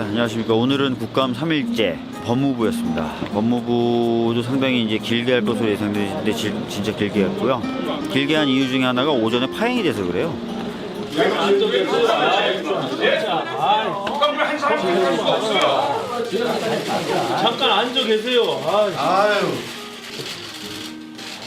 안녕하십니까. 오늘은 국감 3일째 법무부였습니다. 법무부도 상당히 이제 길게 할 것으로 예상되는데 지- 진짜 길게 했고요. 길게 한 이유 중에 하나가 오전에 파행이 돼서 그래요. 잠깐 앉아 계세요. 아,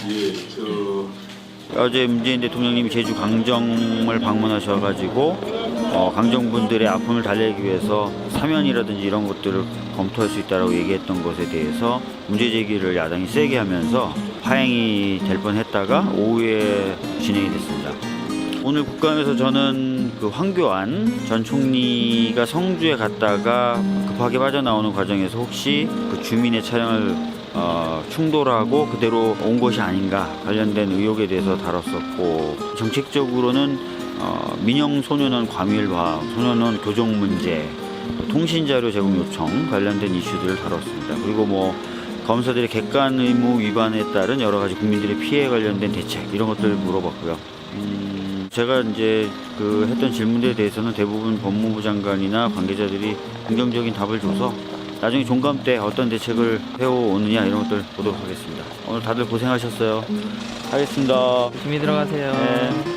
예, 저 어제 문재인 대통령님이 제주 강정을 방문하셔가지고 어, 강정분들의 아픔을 달래기 위해서 사면이라든지 이런 것들을 검토할 수 있다라고 얘기했던 것에 대해서 문제 제기를 야당이 세게 하면서 파행이 될 뻔했다가 오후에 진행이 됐습니다. 오늘 국감에서 저는 그 황교안 전 총리가 성주에 갔다가 급하게 빠져나오는 과정에서 혹시 그 주민의 차량을 어, 충돌하고 그대로 온 것이 아닌가 관련된 의혹에 대해서 다뤘었고 정책적으로는 어, 민영 소년원 과밀화, 소년원 교정 문제, 또 통신자료 제공 요청 관련된 이슈들을 다뤘습니다. 그리고 뭐 검사들의 객관 의무 위반에 따른 여러 가지 국민들의 피해 관련된 대책 이런 것들을 물어봤고요. 음, 제가 이제 그 했던 질문들에 대해서는 대부분 법무부 장관이나 관계자들이 긍정적인 답을 줘서 나중에 종감 때 어떤 대책을 해오느냐 이런 것들 보도록 하겠습니다. 오늘 다들 고생하셨어요. 하겠습니다. 조심히 들어가세요. 네.